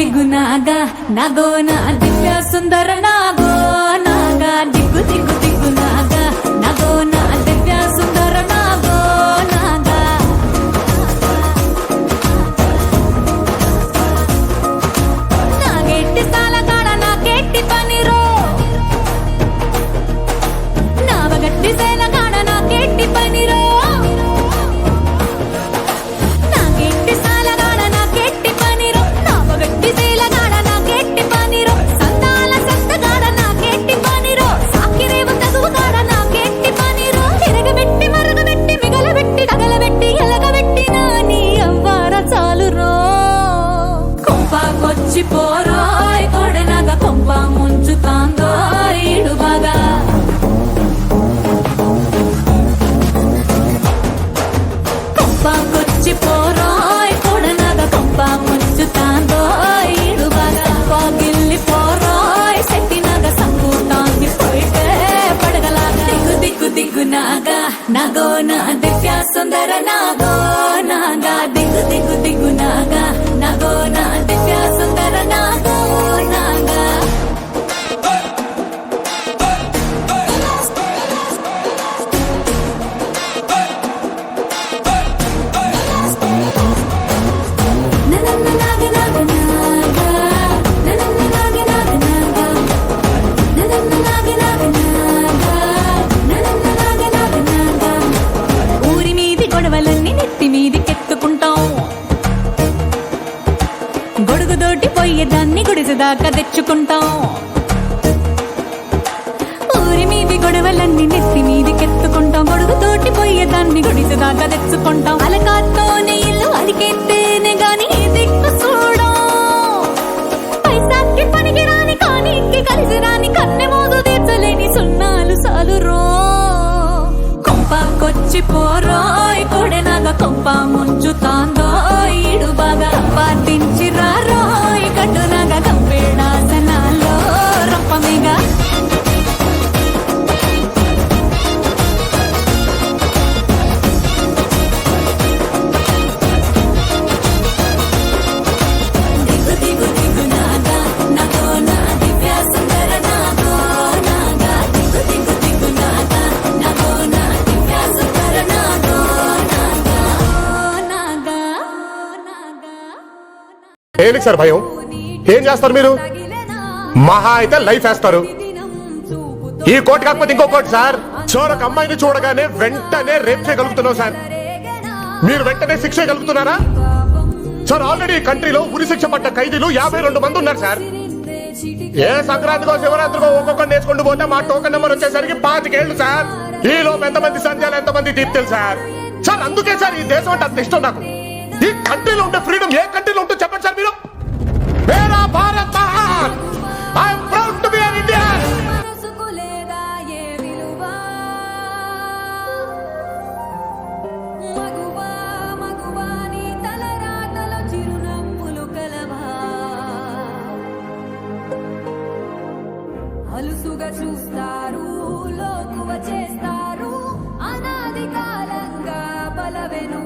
దిగు నాగా నాగో నా దివ్య సుందర నాగో నాగా దిగు దిగు దిగు నాగా నాగో నా దివ్య సుందర నాగా నాగో నా దివ్య సుందర నాగో నాగా దిగు దిగు దిగు గొడుగు గొడుగుదోటి పోయేదాన్ని గుడిసెదాకా తెచ్చుకుంటాం. ఊరి మీది గొడవలన్నీ నెత్తి మీదికెత్తుకుంటాం గొడుగుతోటి పోయేదాన్ని గుడిసెదాకా తెచ్చుకుంటాం. అలకాత్తోనే ఇల్లు అలికెత్తేనే గాని దిక్కు చూడం. పైసాకి పనికి రాని కలిసి రాని కన్నె మోదు తీర్చలేని సున్నాలు సాలు రో కొంపాకొచ్చి పోరోయ్ కొడెనగ కొంప ముంచుతాందో ఈడు బాగా పాటించి దేనికి సార్ భయం? ఏం చేస్తారు మీరు? మహా అయితే లైఫ్ వేస్తారు. ఈ కోట్ కాకపోతే ఇంకో కోట్ సార్. చోరక అమ్మాయిని చూడగానే వెంటనే రేప్ చేయగలుగుతున్నావు సార్. మీరు వెంటనే శిక్ష చేయగలుగుతున్నారా? సార్ ఆల్రెడీ కంట్రీలో ఉరి శిక్ష పడ్డ ఖైదీలు యాభై రెండు మంది ఉన్నారు సార్. ఏ సంక్రాంతికో శివరాత్రికో ఒక్కొక్కరు నేర్చుకుంటూ పోతే మా టోకెన్ నెంబర్ వచ్చేసరికి పాతికేళ్ళు సార్. ఈ లోపు ఎంతమంది సంధ్యాలు ఎంతమంది దీప్తులు సార్. సార్ అందుకే సార్ ఈ దేశం అంటే అంత ఇష్టం నాకు. ఈ కంట్రీలో ఉండే ఫ్రీడమ్ ఏ కంట్రీలో ఉంటే చెప్పండి సార్ మీరు. మేరా భారత్ మహాన్ I'm proud to be an Indian అలుసుగా చూస్తారు లోకువ చేస్తారు అనాది కాలంగా బలవెను.